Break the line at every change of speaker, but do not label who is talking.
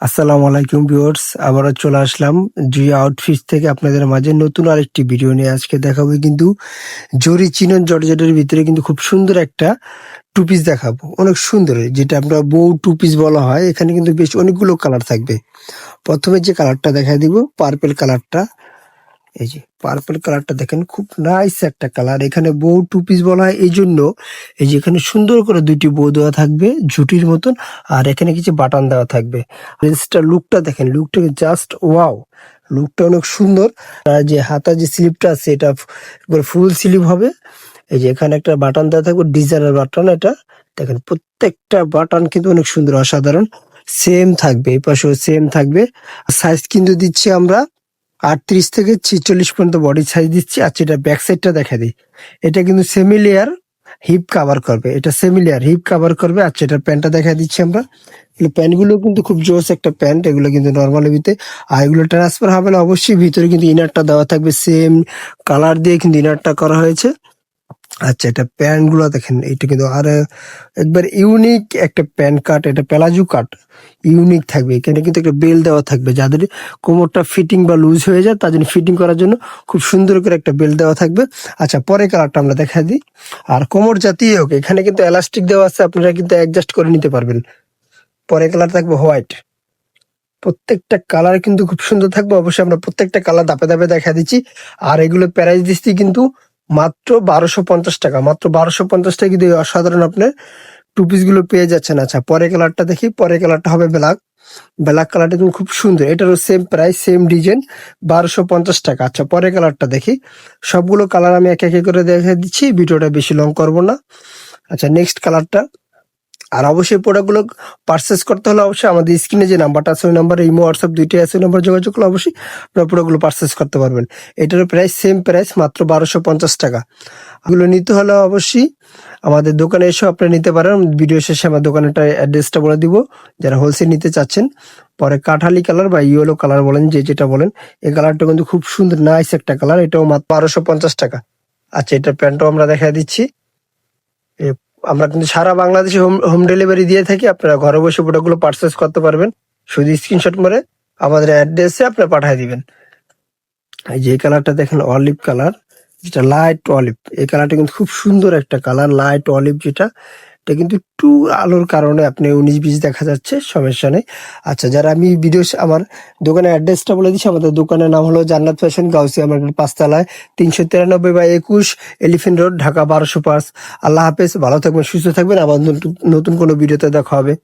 আসসালামু আলাইকুম ভিউয়ার্স, আবারও চলে আসলাম জি আউটফিট থেকে আপনাদের মাঝে নতুন আরেকটি ভিডিও নিয়ে। আজকে দেখাবো কিন্তু জরি চিনন জর্জেটের ভিতরে কিন্তু খুব সুন্দর একটা টু পিস দেখাবো। অনেক সুন্দর, যেটা আমরা বউ টুপিস বলা হয়। এখানে কিন্তু বেশ অনেকগুলো কালার থাকবে। প্রথমে যে কালারটা দেখা দিব পার্পেল কালারটা এই যে পার্পল কালারটা দেখেন, খুব নাইস একটা কালার এখানে বউ টু পিস বলা হয়। এই জন্য এই যে এখানে সুন্দর করে দুইটি বউ দেওয়া থাকবে, ঝুটির মতন। আর এখানে কিছু বাটন দেওয়া থাকবে। লেন্সটার লুকটা দেখেন লুকটা জাস্ট ওয়াও লুকটা অনেক সুন্দর। আর যে হাতা যে স্লিপটা আছে, এটা একবার ফুল স্লিপ হবে। এই যে এখানে একটা বাটন দেওয়া থাকবে ডিজাইনার বাটন এটা। দেখেন, প্রত্যেকটা বাটন কিন্তু অনেক সুন্দর, অসাধারণ। সেম থাকবে, এই পাশেও সেম থাকবে। সাইজ কিন্তু দিচ্ছি আমরা আটত্রিশ থেকে ছিচল্লিশ পর্যন্ত বডি সাইজ দিচ্ছি আচ্ছা এটা ব্যাক সাইডটা দেখা দিই, এটা কিন্তু সেমি লেয়ার হিপ কাভার করবে, এটা সেমি লেয়ার হিপ কাভার করবে আচ্ছা এটা প্যান্টটা দেখা দিচ্ছি আমরা প্যান্টগুলো কিন্তু খুব জোস একটা প্যান্ট এগুলো কিন্তু নর্মাল ভিতরে, আর এগুলো ট্রান্সফার হবে না, অবশ্যই ভিতরে কিন্তু ইনারটা দেওয়া থাকবে সেম কালার দিয়ে কিন্তু ইনারটা করা হয়েছে। আচ্ছা এটা প্যান্টগুলো দেখেন, এটা কিন্তু আর একবার ইউনিক একটা প্যান্ট কাট, এটা প্যালাজু কাট ইউনিক থাকবে। এখানে কিন্তু একটা বেল দেওয়া থাকবে, যাদের কোমরটা ফিটিং বা লুজ হয়ে যায়, তার জন্য ফিটিং করার জন্য খুব সুন্দর করে একটা বেল দেওয়া থাকবে। আচ্ছা পরে কালারটা আমরা দেখা দিই। আর কোমর জাতীয় হোক, এখানে কিন্তু এলাস্টিক দেওয়া আছে, আপনারা কিন্তু অ্যাডজাস্ট করে নিতে পারবেন। পরে কালার থাকবে হোয়াইট প্রত্যেকটা কালার কিন্তু খুব সুন্দর থাকবে, অবশ্যই আমরা প্রত্যেকটা কালার দাপে দাপে দেখা দিচ্ছি। আর এগুলো প্রাইস দিচ্ছি কিন্তু মাত্র বারোশো পঞ্চাশ টাকা। মাত্র বারোশো পঞ্চাশ টাকা কিন্তু অসাধারণ আপনি টু পিসগুলো পেয়ে যাচ্ছেন। আচ্ছা পরে কালারটা দেখি। পরে কালারটা হবে ব্ল্যাক ব্ল্যাক কালারটা কিন্তু খুব সুন্দর। এটারও সেম প্রাইস সেম ডিজাইন বারোশো পঞ্চাশ টাকা। আচ্ছা পরে কালারটা দেখি। সবগুলো কালার আমি এক এক করে দেখে দিচ্ছি। ভিডিওটা বেশি লং করব না। আচ্ছা নেক্সট কালারটা আর অবশ্যই প্রোডাক্টগুলো পারচেস করতে হলে অবশ্যই আমাদের স্ক্রিনে যে নাম্বারটা আছে, ওই নাম্বারে ইমো হোয়াটসঅ্যাপ দুইটাই আছে, ওই নাম্বার যোগাযোগ করলে অবশ্যই আপনারা প্রোডাক্টগুলো পারচেস করতে পারবেন। এটার প্রাইস সেম প্রাইস মাত্র বারোশো পঞ্চাশ টাকা। এগুলো নিতে হলে অবশ্যই আমাদের দোকানে এসেও আপনারা নিতে পারেন। ভিডিও শেষে আমার দোকানের অ্যাড্রেসটা বলে দিব। যারা হোলসেল নিতে চাচ্ছেন, পরে কাঠালি কালার বা ইয়েলো কালার বলেন, যে যেটা বলেন, এই কালারটা কিন্তু খুব সুন্দর নাইস একটা কালার এটাও মাত্র বারোশো পঞ্চাশ টাকা। আচ্ছা এটা প্যান্টও আমরা দেখা দিচ্ছি। আমরা কিন্তু সারা বাংলাদেশে হোম হোম ডেলিভারি দিয়ে থাকি। আপনারা ঘরে বসে প্রোডাক্টগুলো পারচেস করতে পারবেন। শুধু স্ক্রিনশট মেরে আমাদের অ্যাড্রেসে আপনারা পাঠিয়ে দিবেন। এই যে কালারটা দেখেন অলিভ কালার যেটা লাইট অলিভ এই কালারটা কিন্তু খুব সুন্দর একটা কালার লাইট অলিভ যেটা। এটা কিন্তু একটু আলোর কারণে আপনি উনিশ বিশ দেখা যাচ্ছে, সমস্যা নেই। আচ্ছা যারা আমি ভিডিও আমার দোকানের অ্যাড্রেসটা বলে দিচ্ছি, আমাদের দোকানের নাম হলো জান্নাত ফ্যাশন গাউসিয়া আমার পাঁচতলায় তিনশো তিরানব্বই বা একুশ এলিফেন্ট রোড ঢাকা বারোশো পাঁচ। আল্লাহ হাফেজ, ভালো থাকবেন, সুস্থ থাকবেন। আবার নতুন কোনো ভিডিওতে দেখা হবে।